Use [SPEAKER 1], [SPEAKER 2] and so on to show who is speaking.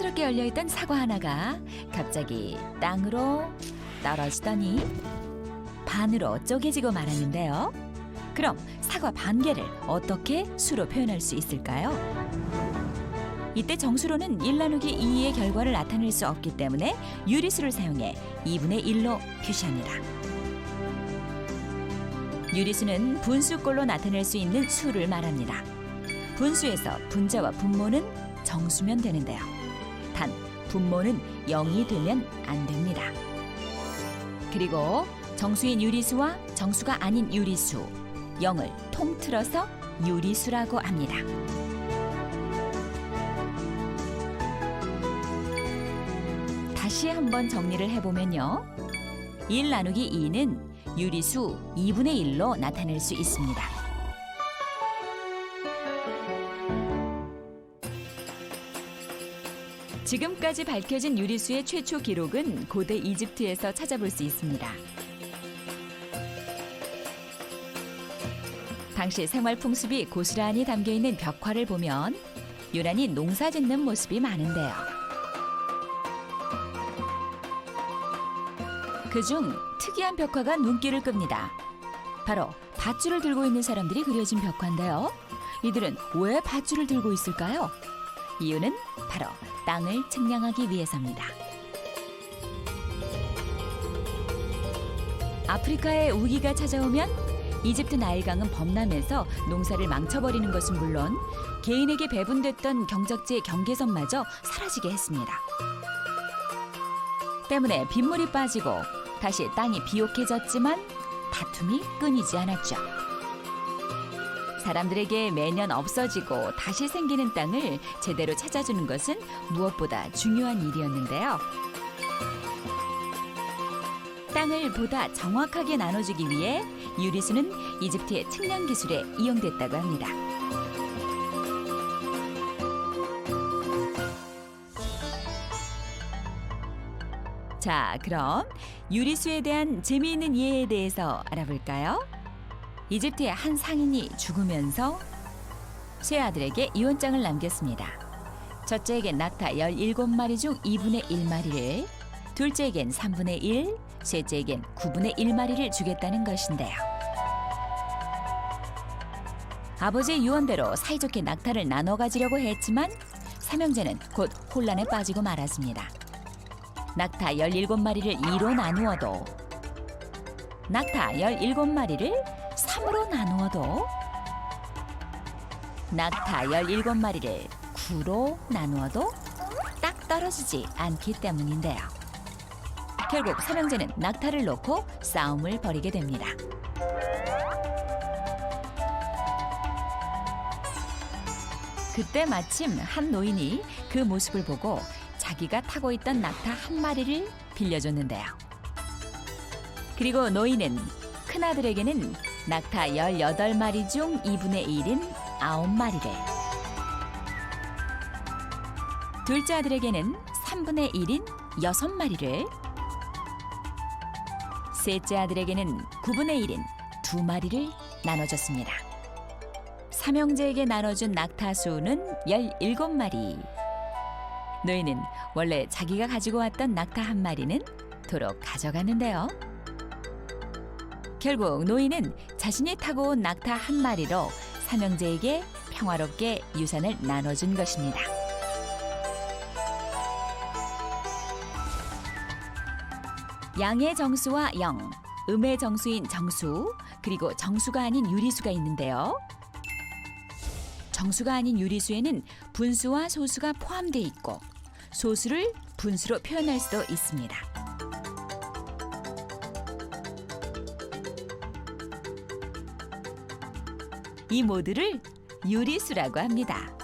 [SPEAKER 1] 조심스럽게 열려있던 사과 하나가 갑자기 땅으로 떨어지더니 반으로 쪼개지고 말았는데요. 그럼 사과 반 개를 어떻게 수로 표현할 수 있을까요? 이때 정수로는 1 나누기 2의 결과를 나타낼 수 없기 때문에 유리수를 사용해 2분의 1로 표시합니다. 유리수는 분수꼴로 나타낼 수 있는 수를 말합니다. 분수에서 분자와 분모는 정수면 되는데요. 단 분모는 0이 되면 안 됩니다. 그리고 정수인 유리수와 정수가 아닌 유리수 0을 통틀어서 유리수라고 합니다. 다시 한번 정리를 해보면요. 1 나누기 2는 유리수 2분의 1로 나타낼 수 있습니다. 지금까지 밝혀진 유리수의 최초 기록은 고대 이집트에서 찾아볼 수 있습니다. 당시 생활 풍습이 고스란히 담겨 있는 벽화를 보면 유난히 농사 짓는 모습이 많은데요. 그중 특이한 벽화가 눈길을 끕니다. 바로 밧줄을 들고 있는 사람들이 그려진 벽화인데요. 이들은 왜 밧줄을 들고 있을까요? 이유는 바로 땅을 측량하기 위해서입니다. 아프리카에 우기가 찾아오면 이집트 나일강은 범람해서 농사를 망쳐버리는 것은 물론 개인에게 배분됐던 경작지의 경계선마저 사라지게 했습니다. 때문에 빗물이 빠지고 다시 땅이 비옥해졌지만 다툼이 끊이지 않았죠. 사람들에게 매년 없어지고 다시 생기는 땅을 제대로 찾아주는 것은 무엇보다 중요한 일이었는데요. 땅을 보다 정확하게 나눠주기 위해 유리수는 이집트의 측량 기술에 이용됐다고 합니다. 자, 그럼 유리수에 대한 재미있는 이해에 대해서 알아볼까요? 이집트의 한 상인이 죽으면서 세 아들에게 유언장을 남겼습니다. 첫째에겐 낙타 17마리 중 2분의 1마리를, 둘째에겐 3분의 1, 셋째에겐 9분의 1마리를 주겠다는 것인데요. 아버지의 유언대로 사이좋게 낙타를 나눠 가지려고 했지만 삼형제는 곧 혼란에 빠지고 말았습니다. 낙타 17마리를 2로 나누어도 낙타 17마리를 3으로 나누어도 낙타 17마리를 9로 나누어도 딱 떨어지지 않기 때문인데요. 결국 삼형제는 낙타를 놓고 싸움을 벌이게 됩니다. 그때 마침 한 노인이 그 모습을 보고 자기가 타고 있던 낙타 한 마리를 빌려줬는데요. 그리고 노인은 큰아들에게는 낙타 18마리 중 2분의 1인 9마리를 둘째 아들에게는 3분의 1인 6마리를 셋째 아들에게는 9분의 1인 2마리를 나눠줬습니다. 삼형제에게 나눠준 낙타 수는 17마리. 노인은 원래 자기가 가지고 왔던 낙타 한 마리는 도로 가져갔는데요. 결국 노인은 자신이 타고 온 낙타 한 마리로 삼형제에게 평화롭게 유산을 나눠준 것입니다. 양의 정수와 영, 음의 정수인 정수, 그리고 정수가 아닌 유리수가 있는데요. 정수가 아닌 유리수에는 분수와 소수가 포함돼 있고 소수를 분수로 표현할 수도 있습니다. 이 모두를 유리수라고 합니다.